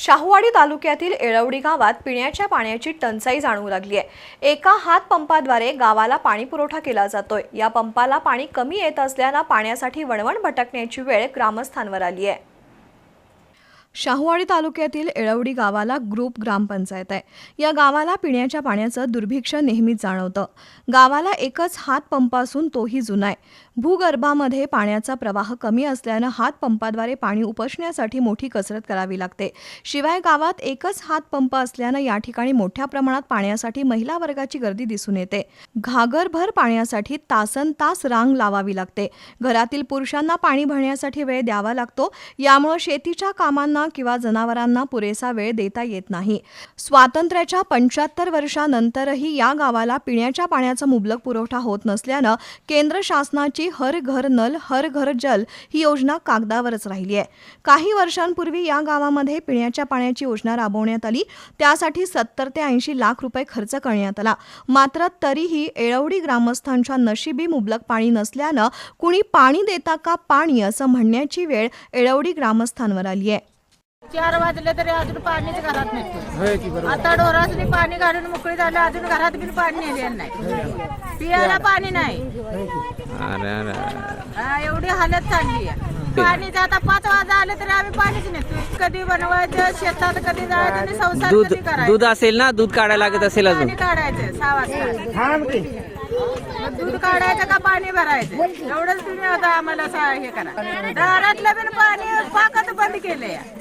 शाहूवाडी तालुक्यातील एळवडी गावात पिण्याच्या पाण्याची टंचाई जाणवू लागली आहे. एका हात पंपाद्वारे गावाला पाणी पुरवठा केला जातोय. या पंपाला पाणी कमी येत असल्यानं पाण्यासाठी वणवण भटकण्याची वेळ ग्रामस्थांवर आली आहे. शाहूवाडी तालुक्यातील एळवडी गावाला ग्रुप ग्रामपंचायत आहे. या गावाला पिण्याच्या पाण्याचं दुर्भिक्ष नेहमीच जाणवतं. गावाला एकच हातपंप असून तोही जुना आहे. भूगर्भामध्ये पाण्याचा प्रवाह कमी असल्यानं हातपंपाद्वारे पाणी उपसण्यासाठी मोठी कसरत करावी लागते. शिवाय गावात एकच हातपंप असल्यानं या ठिकाणी मोठ्या प्रमाणात पाण्यासाठी महिला वर्गाची गर्दी दिसून येते. घागरभर पाण्यासाठी तासन तास रांग लावावी लागते. घरातील पुरुषांना पाणी भरण्यासाठी वेळ द्यावा लागतो. यामुळे शेतीच्या कामांना किंवा जनावरांना पुरेसा वेळ देता येत नाही. स्वातंत्र्याच्या पंच्याहत्तर वर्षानंतरही या गावाला पिण्याच्या पाण्याचा मुबलक पुरवठा होत नसल्यानं केंद्र शासनाची हर घर नल हर घर जल ही योजना कागदावरच राहिली आहे. काही वर्षांपूर्वी या गावामध्ये पिण्याच्या पाण्याची योजना राबवण्यात आली. त्यासाठी सत्तर ते ऐंशी लाख रुपये खर्च करण्यात आला. मात्र तरीही एळवडी ग्रामस्थांच्या नशिबी मुबलक पाणी नसल्यानं कुणी पाणी देता का पाणी असं म्हणण्याची वेळ एळवडी ग्रामस्थांवर आली आहे. चार वाजले तरी अजून पाणीच घरात नाही आता डोरासनी पाणी काढून मोकळी झालं अजून घरात बिन पाणी नेलेलं नाही. पियाला पाणी नाही. अरे अरे. अरे. हा, एवढी हालत चालली आहे. पाणी आता पाच वाजा आले तरी आम्ही पाणीच नेतो. कधी बनवायचं शेतात कधी जायचं आणि संसार दूध कधी करायचं? दूध असेल ना? दूध काढायला लागत असेल अजून. पाणी काढायचं सहा वाजता. मग दूध काढायचं का पाणी भरायचं? एवढंच तुम्ही आता आम्हाला सा- हे करा. दारातलं बिन पाणी पाकच बंद केलंय.